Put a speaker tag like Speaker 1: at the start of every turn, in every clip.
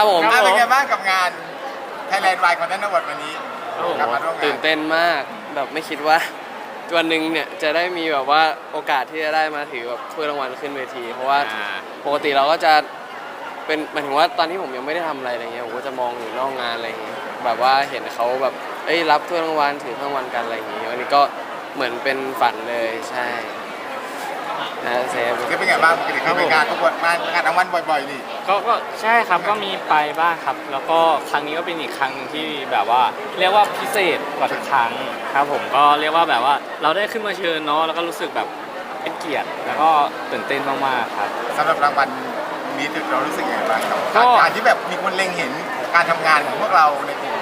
Speaker 1: ครับผม
Speaker 2: อะเป็นไงบ้างกับงาน Thailand Wine Content Award วันนี้
Speaker 1: โอ้โห
Speaker 2: กลับมาร่วมงาน
Speaker 1: ตื่นเต้นมากแบบไม่คิดว่า วันหนึ่งเนี่ยจะได้มีแบบว่าโอกาสที่จะได้มาถือแบบถ้วยรางวัลขึ้นเวที เพราะว่า
Speaker 3: อ่า
Speaker 1: ปกติเราก็จะเป็นหมายถึงว่าตอนที่ผมยังไม่ได้ทำอะไรอะไรเงี้ยผมก็จะมองอยู่นอกงานอะไรเงี้ยแบบว่าเห็นเขาแบบเอ้ยรับถ้วยรางวัลถือถ้วยรางวัลกันอะไรอย่างงี้วันนี้ก็เหมือนเป็นฝันเลยใช่ นะเซฟ
Speaker 2: คือเป็นไงบ้างปกติเคยไปงานทุกวันงานงานรางวัลบ่อยๆนี่
Speaker 3: ก็ก็ใช่ครับก็มีไปบ้างครับ แล้วก็ครั้งนี้ก็เป็นอีกครั้งหนึ่งที่แบบว่า เรียกว่าพิเศษกว่าทุกครั้งครับผมก็เรียกว่าแบบว่าเราได้ขึ้นมาเชิญเนาะแล้วก็รู้สึกแบบเป็นเกียรติ แล้วก็ตื่นเต้นมากๆครับ
Speaker 2: สำหรับรางวัลนี้เรารู้สึกยังไงบ้างครับ
Speaker 3: ก็
Speaker 2: การที่แบบมีคนเล็งเห็นการทำงานของพวกเราในกลุ่ม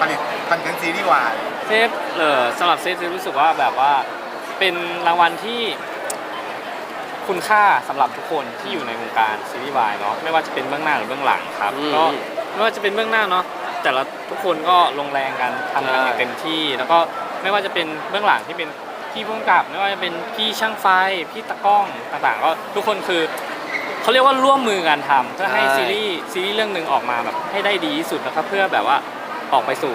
Speaker 2: ผลิตคอนเทนต์ซีรีส์วาย
Speaker 3: เซฟเออสำหรับเซฟรู้สึกว่าแบบว่าเป็นรางวัลที่ คุณค่าสำหรับทุกคนที่อยู่ในวงการซีรีส์วายเนาะไม่ว่าจะเป็นเบื้องหน้าหรือเบื้องหลังครับ
Speaker 1: อืม
Speaker 3: ก็ไม่ว่าจะเป็นเบื้องหน้าเนาะแต่ละทุกคนก็ลงแรงกันทำงานอย่าง
Speaker 1: ใช่
Speaker 3: เต็มที่ แล้วก็ไม่ว่าจะเป็นเบื้องหลังที่เป็นพี่ผู้กำกับ ไม่ว่าจะเป็นพี่ช่างไฟพี่ตากล้องต่างๆ ก็ทุกคนคือเขาเรียกว่าร่วมมือกันทำเพื่อให้ซีรีส์ซีรีส์เรื่องหนึ่งออกมาแบบให้ได้ดีที่สุดนะครับเพื่อแบบว่าออกไปสู่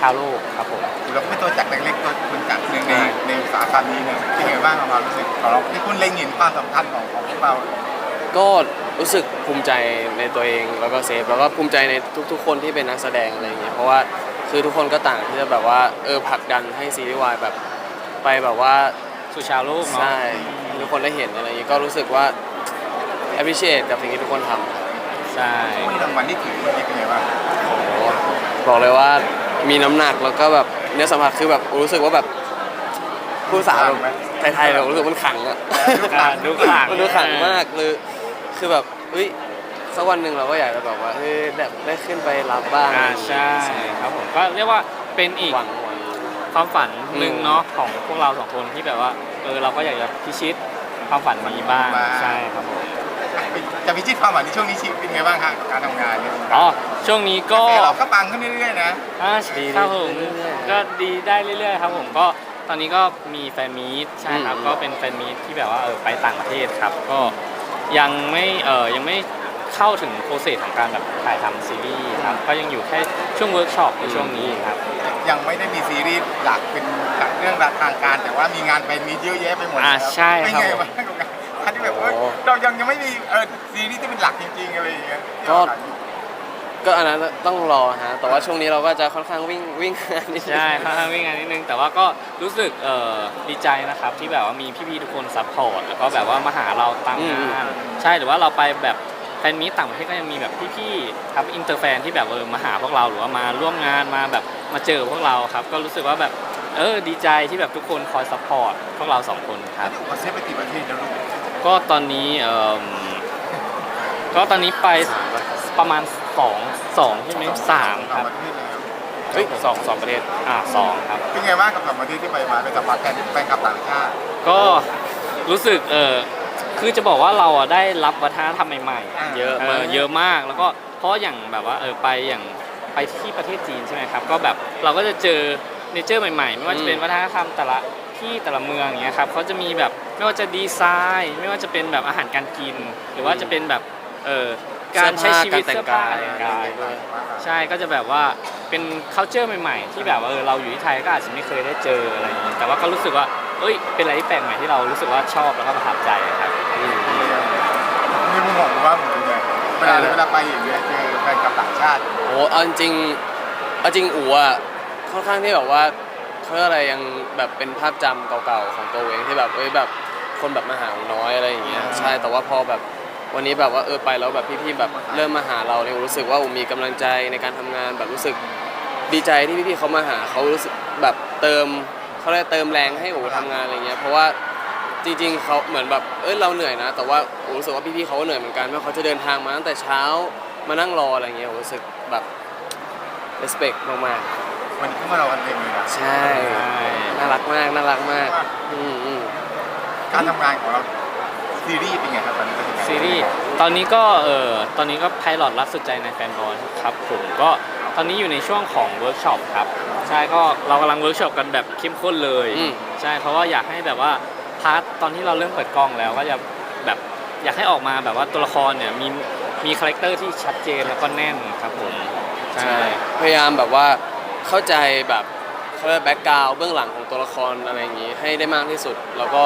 Speaker 3: ชาวโลกครับผม
Speaker 2: เราก็เป็นตัวจักรเล็กๆตัวคนจักรหนึ่งในในอุตสาหกรรมนี้เนี่ยเป็นไงบ้างความรู้สึกของเราที่คุณเล็งเห็นความสำคัญของของพวกเรา
Speaker 1: ก็รู้สึกภูมิใจในตัวเองแล้วก็เซฟแล้วก็ภูมิใจในทุก ๆ คนที่เป็นนักแสดงอะไรอย่างเงี้ยเพราะว่าคือทุกคนก็ต่างที่จะแบบว่าเออผลักดันให้ซีรีส์วายแบบไปแบบว่า
Speaker 3: สู่ชาวโลกเนาะ
Speaker 1: ใช่ทุกคนได้เห็นอะไรอย่างงี้ก็รู้สึกว่า appreciate กับสิ่งที่ทุกคนทำครับ
Speaker 3: ใช่
Speaker 2: ผู้รางวัลที่ถือเมื่อกี้เป็นไงบ้าง
Speaker 1: โอ้โหบอกเลยว่า มีน้ำหนักแล้วก็แบบเนื้อสัมผัสคือแบบรู้สึกว่าแบบผู้สาวแบบไทยๆเรารู้สึกมันขังอะ
Speaker 3: อ่าดูขลัง
Speaker 1: มันดูขังมากเลยคือแบบเฮ้ยสักวันหนึ่งเราก็อยากจะแบบว่าเฮ้ยแบบได้ขึ้นไปรับบ้าง
Speaker 3: อ่าใช่ครับผมก็เรียกว่าเป็นอีก
Speaker 1: หวังหวัง
Speaker 3: ความฝันหนึ่ง
Speaker 1: อืม
Speaker 3: เนาะของพวกเราสองคนที่แบบว่าเออเราก็อยากจะพิชิตความฝันนี้บ้างใช่ครับผม
Speaker 2: จะพิชิตความหวังในช่วงนี้ชีวิตเป็นไงบ้างครับการทำงานเนี่ย
Speaker 3: อ๋อ ช่วงนี้ก็
Speaker 2: แต่เราก็ปังขึ้นเรื่อยๆนะ
Speaker 3: อ่า
Speaker 1: ดี
Speaker 3: ครับผม
Speaker 1: เรื่อยๆ
Speaker 3: ก็ดีได้เรื่อยๆครับผมก็ตอนนี้ก็มีแฟนมีตใช่ครับ
Speaker 1: อืม
Speaker 3: ก็เป็นแฟนมีตที่แบบว่าเออไปต่างประเทศครับก็ยังไม่เออยังไม่เข้าถึงโปรเซสของการแบบถ่ายทำซีรีส์ครับก็ยังอยู่แค่ช่วงเวิร์กช็อปในช่วงนี้ครับ
Speaker 2: ยังไม่ได้มีซีรีส์หลักเป็นหลักเรื่องราวทางการ แต่ว่ามีงานไปมีเยอะแยะไปหมด
Speaker 3: อ่า
Speaker 2: แล้ว
Speaker 3: ใช่
Speaker 2: เป็น
Speaker 3: ครับ
Speaker 2: ไง
Speaker 3: ผม
Speaker 2: บ้าง กับงานที่แบบว่าเรายังยังไม่มีเออซีรีส์ที่เป็นหลักจริงๆอะไรอย่างเงี้ย
Speaker 1: ก็ก็อันนั้นต้องรอฮะ แต่ว่าช่วงนี้เราก็จะค่อนข้างวิ่งวิ่งงานนิดนึง
Speaker 3: ใช่ค่อนข้างวิ่งงานนิดนึง แต่ว่าก็รู้สึกเอ่อดีใจนะครับที่แบบว่ามีพี่ๆทุกคนซัพพอร์ตแล้วก็แบบว่ามาหาเราตามงานใช่หรือว่าเราไปแบบแฟนมีตต่างประเทศก็ยังมีแบบพี่ๆครับอินเตอร์แฟนที่แบบเออมาหาพวกเราหรือว่ามาร่วมงานมาแบบมาเจอพวกเราครับ ก็รู้สึกว่าแบบเออดีใจที่แบบทุกคนคอยซัพพอร์ตพวกเราสองคนครับ
Speaker 2: เราเซฟไปกี่ประเทศแล้วลูก
Speaker 3: ก็ตอนนี้เอ่อก็ตอนนี้ไปประมาณสองสองใช่ไหมสามค
Speaker 2: ต่า
Speaker 3: รับ
Speaker 2: งประเทศแล้ว
Speaker 1: เฮ้ยสองสองประเทศ
Speaker 3: อ่าสองครับ
Speaker 2: เป็นไงบ้างกับต่างประเทศที่ไปมาไปสัมผัสกันแฟนคลับต่างชาติ
Speaker 3: ก็รู้สึกเออคือจะบอกว่าเราอะได้รับวัฒนธรรมใหม่
Speaker 2: อ่า
Speaker 3: ๆ
Speaker 1: เยอะ
Speaker 3: เอ
Speaker 1: มา
Speaker 3: อกเยอะมากแล้วก็เพราะอย่างแบบว่าเออไปอย่างไปที่ประเทศจีนใช่ไหมครับก็แบบเราก็จะเจอเนเจอร์ใหม่ๆ ไม่ว่าจะเป็นวัฒนธรรมแต่ละที่แต่ละเมืองอย่างเงี้ยครับเขาจะมีแบบ ไม่ว่าจะดีไซน์ ไม่ว่าจะเป็นแบบอาหารการกิน หรือว่าจะเป็นแบบเออการใช้ชีวิต
Speaker 1: เสื้
Speaker 3: เสื้
Speaker 1: อ
Speaker 3: อ
Speaker 1: ผ้า
Speaker 3: ผ้า
Speaker 1: การแต่งกาย
Speaker 3: แต่งกายใช่ก็จะแบบว่าเป็น culture ใหม่ๆ ที่แบบว่าเออเราอยู่ที่ไทยก็อาจจะไม่เคยได้เจออะไรอย่างนี้แต่ว่าก็รู้สึกว่าเอ้ยเป็นอะไรที่แปลกใหม่ที่เรารู้สึกว่าชอบแล้วก็ประทับใจครับ
Speaker 2: มีมุมมองว่าผมเป็นไงเวลาเวลาไปอย่างเงี้ยเจอแฟนคลับต่างชาติ
Speaker 1: โอ้เอาจริงๆเอาจริงอู๋อะค่อนข้างที่แบบว่าเขาเรียกอะไรยังแบบเป็นภาพจำเก่าๆของตัวเองที่แบบเอ้ยแบบ คนแบบมาหาอู๋น้อยอะไรอย่างเงี้ยใช่แต่ว่าพอแบบวันนี้แบบว่าเออไปแล้วแบบพี่ๆแบบเริ่มมาหาเราเนี่ยรู้สึกว่าอู๋มีกำลังใจในการทำงานแบบรู้สึกดีใจที่พี่ๆเขามาหาเขารู้สึกแบบเติมเขาเรียกเติมแรงให้อู๋ทำงานอะไรเงี้ยเพราะว่าจริงๆเขาเหมือนแบบเอ้ยเราเหนื่อยนะ แต่ว่าอู๋รู้สึกว่าพี่ๆเขาก็เหนื่อยเหมือนกันว่าเขาจะเดินทางมาตั้งแต่เช้ามานั่งรออะไรเงี้ยอู๋รู้สึกแบบ respect มาก
Speaker 2: วันนี้ก็มาเรากันเต็มเลยนะ
Speaker 1: ๆใช่น่ารักมากน่ารักมากอืมอืม
Speaker 2: การทำงานของเราซีรีส์เป็นไงครับตอนนี้เป็นยังไง
Speaker 3: ซีรีส์ตอนนี้ก็เออตอนนี้ก็ไพลอตรักสุดใจในแฟนบอลครับผมก็ตอนนี้อยู่ในช่วงของเวิร์กช็อปครับใช่ก็เรากำลังเวิร์กช็อปกันแบบเข้มข้นเลย
Speaker 1: อืม
Speaker 3: ใช่เพราะว่าอยากให้แบบว่าพาร์ทตอนที่เราเริ่มเปิดกล้องแล้วก็จะแบบอยากให้ออกมาแบบว่าตัวละครเนี่ยมีมีคาแรคเตอร์ที่ชัดเจนแล้วก็แน่นครับผม
Speaker 1: ใช่ พยายามแบบว่าเข้าใจแบบเขาเรียกแบ็กกราวเบื้องหลังของตัวละครอะไรอย่างนี้ให้ได้มากที่สุด แล้วก็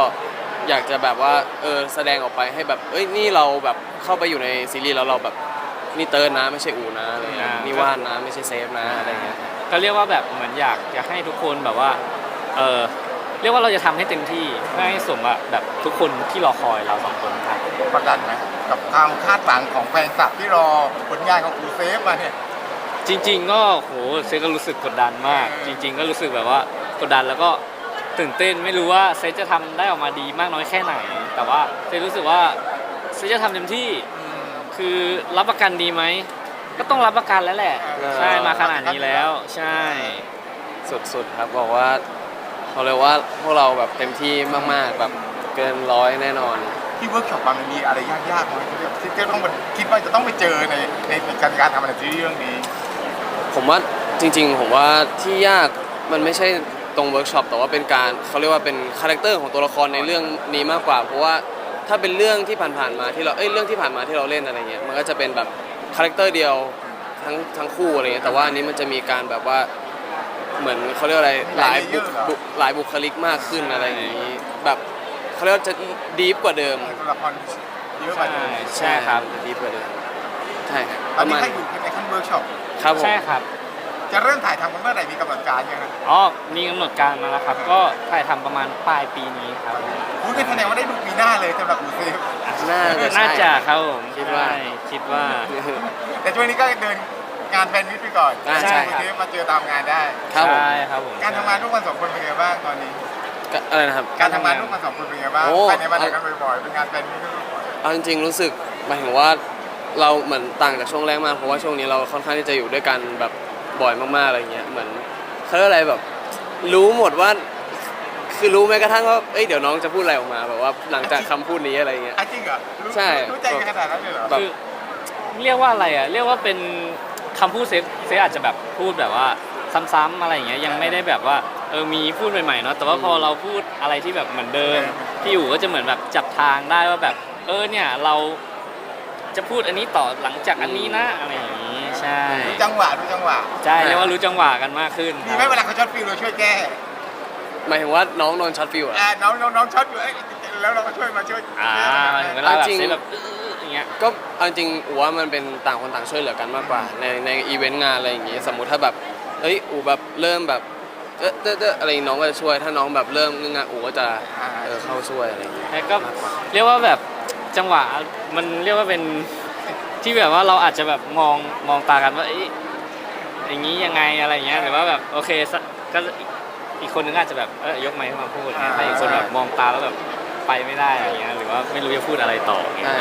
Speaker 1: อยากจะแบบว่าเออแสดงออกไปให้แบบเอ้ยนี่เราแบบเข้าไปอยู่ในซีรีส์แล้วเราแบบนี่เติร์นนะไม่ใช่อูนะอะไรเงี้ย
Speaker 3: อ่า นี่
Speaker 1: นี่ว่านนะไม่ใช่เซฟนะอะไรเงี้ย
Speaker 3: ก็เรียกว่าแบบเหมือนอยากจะให้ทุกคนแบบว่า เออเรียกว่าเราจะทำให้เต็มที่เพื่อให้สมกับแบบทุกคนที่รอคอยเราสองคนครับ
Speaker 2: กดดันไหมกับความคาดหวังของแฟนคลับที่รอผลงานของอูเซฟมาเนี่ย
Speaker 3: จริง ๆ ก็โหเซก็รู้สึกกดดันมาก จริง ๆ ก็รู้สึกแบบว่ากดดันแล้วก็ ตื่นเต้นไม่รู้ว่าเซจะทำได้ออกมาดีมากน้อยแค่ไหน แต่ว่าเซรู้สึกว่าเซจะทำเต็มที่คือรับประกันดีไหมก็ต้องรับประกันแล้วแหละ
Speaker 1: เออ
Speaker 3: ใช่มาขนาดนี้แล้ว ใช่
Speaker 1: สุดๆครับบอกว่าเขาเรียกว่าพวกเราแบบเต็มที่มากๆแบบเกินร้อยแน่นอน
Speaker 2: ที่เวิร์กช็อปมามันมีอะไรยากๆไหมที่จะต้องคิดว่าจะต้องไปเจอในในการการทำอะไรซีรีส์เรื่องนี้
Speaker 1: ผมว่าจริง ๆ ผมว่าที่ยากมันไม่ใช่ ตรงเวิร์กช็อปแต่ว่าเป็นการเขาเรียกว่าเป็นคาแรคเตอร์ของตัวละครในเรื่องนี้มากกว่า เพราะว่าถ้าเป็นเรื่องที่ผ่านๆมาที่เราเอ้ยเรื่องที่ผ่านมาที่เราเล่นอะไรเงี้ยมันก็จะเป็นแบบคาแรคเตอร์เดียวทั้งทั้งคู่อะไรเงี้ยแต่ว่าอันนี้มันจะมีการแบบว่าเหมือนเขาเรียกว่าอะไรหลายบุคบุคหลายบุคลิกมากขึ้นอะไรอย่างนี้แบบเขาเรียกว่าจะดีฟกว่าเดิม
Speaker 2: ตัวละครเยอะกว่าเดิม
Speaker 3: ใช่ครับ
Speaker 1: จะดีฟกว่าเดิมใช่ครับ
Speaker 2: ต
Speaker 1: ป
Speaker 2: อน
Speaker 1: ระ
Speaker 2: นี้
Speaker 1: มาณ
Speaker 2: ให้อยู่ในขั้นเวิร์กช็อป
Speaker 1: ครับผม
Speaker 3: ใช่ครับ
Speaker 2: จะเริ่มถ่ายทำกันเมื่อไหร่มีกำหนดการยังไง
Speaker 3: อ๋อ มีกำหนดการมาแล้วครับ ก็ถ่ายทำประมาณปลายปีนี้ครับผม
Speaker 2: คุณเป็นแสดงว่าได้ดูปีหน้าเลยสำหรับอูเซฟ
Speaker 1: น่าจะใช่
Speaker 3: น่าจะครับผม
Speaker 1: คิดว่า
Speaker 3: ใช่คิดว่า
Speaker 2: แต่ช่วงนี้ก็เดินงานแฟนมิตไปก่อน
Speaker 1: อ่าใช่ครับ
Speaker 2: อูเซฟมาเจอตามงานได้
Speaker 1: ครับผม
Speaker 3: ใช่ครับผม
Speaker 2: การทำงานร่วมกันสองคนเป็นไงบ้างตอนนี้
Speaker 1: ก็อะไรนะครับ
Speaker 2: การทำงานร่วมกันสองคนเป็นไงบ้าง
Speaker 1: โอ้
Speaker 2: ไปไหนมาไหนกันบ่อยๆเป็นงานแฟนมิตกันบ่อย
Speaker 1: เอาจริงๆรู้สึกหมายถึงว่าเราเหมือนต่างจากช่วงแรกมากเพราะว่าช่วงนี้เราค่อนข้างที่จะอยู่ด้วยกันแบบ บ่อยมากๆอะไรเงี้ยเหมือนเขาเรียกอะไรแบบ รู้หมดว่า คือรู้แม้กระทั่งว่าเอ้ยเดี๋ยวน้องจะพูดอะไรออกมาแบบว่าหลังจากคำพูดนี้อะไรเงี้ย
Speaker 2: ๆอะจริงเหรอรู้
Speaker 1: ใช่
Speaker 2: รู้ใจกันขนาดนั้นเลยเหรอ
Speaker 1: แบบ
Speaker 3: คือเรียกว่าอะไรอะเรียกว่าเป็นคำพูดเซฟเซฟอาจจะแบบพูดแบบว่าซ้ำๆอะไรอย่างเงี้ยยังไม่ได้แบบว่าเออมีพูดใหม่ๆเนาะแต่ว่าพอเราพูดอะไรที่แบบเหมือนเดิมพี่อยู่ก็จะเหมือนแบบจับทางได้ว่าแบบ เออเนี่ยเราจะพูดอันนี้ต่อหลังจากอันนี้นะอะไรอย่างงี้ ใช่
Speaker 2: รู้จังหวะรู้จังหวะ
Speaker 3: ใช่เรียกว่ารู้จังหวะกันมากขึ้น
Speaker 2: มีไหมเวลาเขาช็อตฟิลเราช่วยแก้
Speaker 1: หมายถึงว่าน้องโดนช็อตฟิวอะ
Speaker 2: อ่าน้องน้องน้องช็อตอยู่เอ้ยแล้วเราก็ช่วยมาช่วย
Speaker 3: อ่า
Speaker 2: แก้
Speaker 3: เวลาแบบ
Speaker 1: จริง
Speaker 3: เซฟแบบอื้อๆอย่างเงี้ย
Speaker 1: ก็เอาจริงอูว่ามันเป็นต่างคนต่างช่วยเหลือกันมากกว่า ในในอีเวนต์งานอะไรอย่างงี้ สมมุติถ้าแบบเอ้ยอูแบบเริ่มแบบเอ๊ะเอ๊ะเอ๊ะอะไรน้องก็จะช่วย ถ้าน้องแบบเริ่มงานอูก็จะเออเข้าช่วยอะไรอย่างเงี้ย
Speaker 3: แต่ก็เรียกว่าแบบจังหวะมันเรียกว่าเป็น ที่แบบว่าเราอาจจะแบบมองมองตากันว่าเอ๊ะอย่างนี้ยังไงอะไรเงี้ยหรือว่าแบบโอเคสักก็อีกอีกคนนึงอาจจะแบบเออยกไมค์ขึ้นมาพูดเงี้ยถ้าอีกคนแบบมองตาแล้วแบบไปไม่ได้อะไรเงี้ยหรือว่าไม่รู้จะพูดอะไรต่อเงี้ย
Speaker 1: ใช่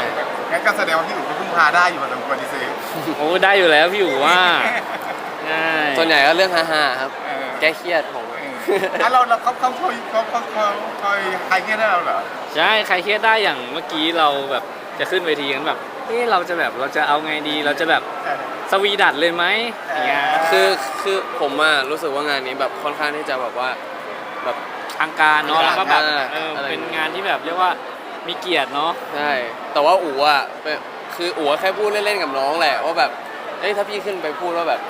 Speaker 2: งั้นก็แสดงว่าพี่อู๋ก็พึ่งพาได้อยู่พอสมควรที่ซื้อ
Speaker 3: โอ้ได้อยู่แล้วพี่อู๋ว่าใช่
Speaker 1: ส่วนใหญ่ก็เรื่องฮาๆครับ
Speaker 2: เออ
Speaker 1: แก้เครียดผม
Speaker 2: เออแล้วเราเราเขาเขาคอยเขาเขาเขาคอยใครเงี้ยได้เราเหรอ
Speaker 3: ใช่ใครเครียดได้อย่างเมื่อกี้เราแบบจะขึ้นเวทีกันแบบ เอ๊ะเราจะแบบเราจะเอาไงดีเราจะแบบ
Speaker 2: เออ
Speaker 3: สวีดัดเลยไหมอย่างเงี้ย
Speaker 1: คือคือผมอะรู้สึกว่างานนี้แบบค่อนข้างที่จะแบบว่าแบบ
Speaker 3: ทางการเนาะแล้วก็แบบ
Speaker 1: อ่า
Speaker 3: เออ
Speaker 1: อะไร
Speaker 3: เป็นงานที่แบบเรียกว่ามีเกียรติเนาะ
Speaker 1: ใช่แต่ว่าอู๋อะเป็นคืออู๋แค่พูดเล่นๆกับน้องแหละว่าแบบเอ้ยถ้าพี่ขึ้นไปพูดว่าแบบ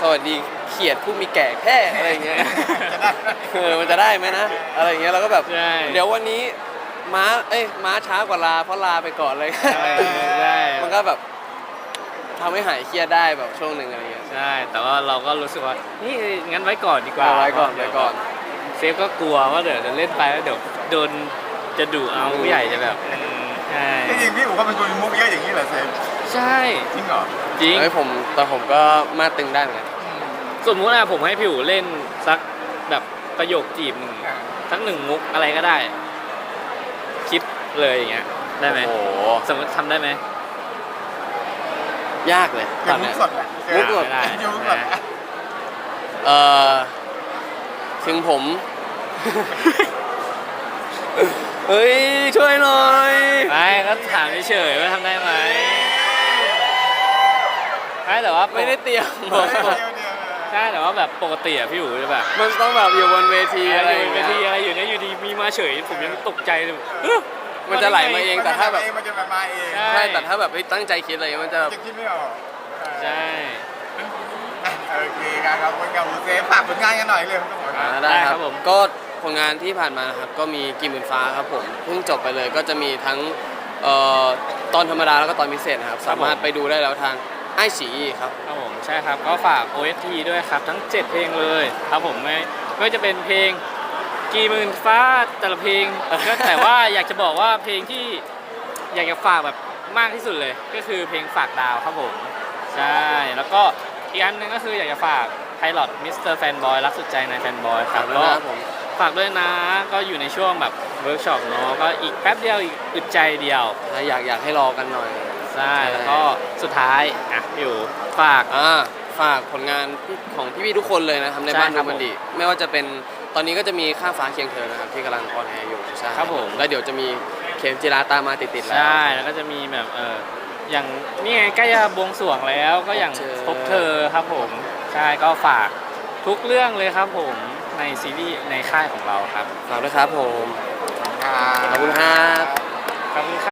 Speaker 1: สวัสดีเขียดผู้มีแก่แค่อะไรอย่างเงี้ย
Speaker 2: จะได้
Speaker 1: เออมันจะได้ไหมนะ อะไรอย่างเงี้ยเราก็แบบ
Speaker 3: ใช่
Speaker 1: เดี๋ยววันนี้ ม้าเอ้ยม้าช้ากว่าลาเพราะลาไปก่อนเลย
Speaker 3: ใช่ใช่
Speaker 1: มันก็แบบทำให้หายเครียดได้แบบช่วงหนึ่งอะไรเงี้ย
Speaker 3: ใช่ แต่ว่าเราก็รู้สึกว่า นี่งั้นไว้ก่อนดีกว่า
Speaker 1: เอาไว้ก่อนไว้ก่อน
Speaker 3: เซฟก็กลัวว่าเดี๋ยวจะเล่นไปแล้วเดี๋ยวโดนจะดุเอาผู้ใหญ่จะแบบอืมใช่
Speaker 2: จริงๆพี่อู๋ก็เป็นคนมีมุกเยอะอย่างนี้เหรอเซฟ
Speaker 3: ใช่
Speaker 2: จริงเหรอ
Speaker 3: จริง
Speaker 1: เอ้ยผมแต่ผมก็มาตึงได้เหมือนกัน
Speaker 3: สมมุตินะผมให้พี่อู๋เล่นสักแบบประโยคจีบหนึ่งสักหนึ่งมุกอะไรก็ได้คิด เลยอย่างเงี้ยได้ไหม
Speaker 1: โอ้โห
Speaker 3: สมมติทำได้ไหม
Speaker 1: ยากเลย
Speaker 2: อ
Speaker 1: ต
Speaker 2: ย่า
Speaker 1: องน
Speaker 2: มุ
Speaker 1: เนี้
Speaker 2: ก
Speaker 1: ย
Speaker 2: สดอะ
Speaker 1: มุกสด
Speaker 3: ไม่ได้
Speaker 2: อย่ามุกสดอะ
Speaker 1: เอ่อถึงผม เฮ้ย ช่วยหน่อย
Speaker 3: ไม่ก็ถามเฉยๆว่าทำได้ไหมไม่แต่ว่า
Speaker 1: ไม่ได้เตรียม
Speaker 2: เดี๋ยวเดี๋ยวเดี๋ยว
Speaker 3: ใช่แต่ว่าแบบปกติอะพี่อู๋จะแบบ
Speaker 1: มันต้องแบบอยู่บนเวที
Speaker 3: อ
Speaker 1: อะไร
Speaker 3: ยู่
Speaker 1: อย่าง
Speaker 3: เว
Speaker 1: เงี้ย
Speaker 3: ทีอะไรอยู่เนี่ยอยู่ดีมีมาเฉย ผมยังตกใจเลยแบบเอ๊ะ
Speaker 1: มันจะไหลมาเองแต่ถ้าแบบ
Speaker 2: มันจะมาเอง
Speaker 3: ใช่
Speaker 1: ใช่แต่ถ้าแบบเฮ้ยตั้งใจคิดอะไรมันจะแบบ
Speaker 2: จะคิดไม่ออก
Speaker 3: ใช่
Speaker 2: อะโอเคครับขอบคุณครับคุณเซฟฝากผลงานกันหน่อยเร็วครับผม
Speaker 1: อ่าได้ครับก็ผลงานที่ผ่านมานะครับก็มีกิมหมื่นฟ้าครับผมเพิ่งจบไปเลยก็จะมีทั้งเอ่อตอนธรรมดาแล้วก็ตอนพิเศษนะครับสามารถไปดูได้แล้วทางไอฉีครับ
Speaker 3: ครับผมใช่ครับก็ฝาก OST ด้วยครับทั้ง 7 เพลงเลยครับผมไม่ไม่ว่าจะเป็นเพลง กี่หมื่นฟ้าแต่ละเพลงก็แต่ว่าอยากจะบอกว่าเพลงที่อยากจะฝากแบบมากที่สุดเลย ก็คือเพลงฝากดาวครับผมใช่แล้วก็อีกอันหนึงก็คืออยากจะฝากไพลอตมิสเตอร์แฟนบอยรักสุดใจในแฟนบอยครับ
Speaker 1: ฝากด้วย
Speaker 3: ก็
Speaker 1: นะครับผม
Speaker 3: ฝากด้วยนะ ก็อยู่ในช่วงแบบเวิร์กช็อปเนาะ ก็อีกแป๊บเดียวอีกอึดใจเดียว
Speaker 1: อยากอยากให้รอกันหน่อย
Speaker 3: ใช่ แล้วก็สุดท้าย อะอยู่ฝาก
Speaker 1: อ่าฝากผลงานของพี่ๆทุกคนเลยนะครับใน
Speaker 3: ใช่
Speaker 1: บ้าน
Speaker 3: ค
Speaker 1: ดู
Speaker 3: รับ
Speaker 1: มันดีไม่ว่าจะเป็น ตอนนี้ก็จะมีข้ามฟ้าเคียงเธอนะครับที่กำลังออนแอร์อยู่ใช่
Speaker 3: ครับผม
Speaker 1: แล้วเดี๋ยวจะมีเข็มจิราตามมาติดๆแล้ว
Speaker 3: ใช่แล้วก็จะมีแบบเอออย่างนี่ไงใกล้จะบวงสรวงแล้วก็อย่าง
Speaker 1: พบเธอ
Speaker 3: พบเธอครับผมใช่ก็ฝากทุกเรื่องเลยครับผมในซีรีส์ในค่ายของเราครับ
Speaker 1: ฝากด้วยครับผม
Speaker 2: ครับ
Speaker 1: ขอบคุณครับ
Speaker 3: ขอบคุณครับ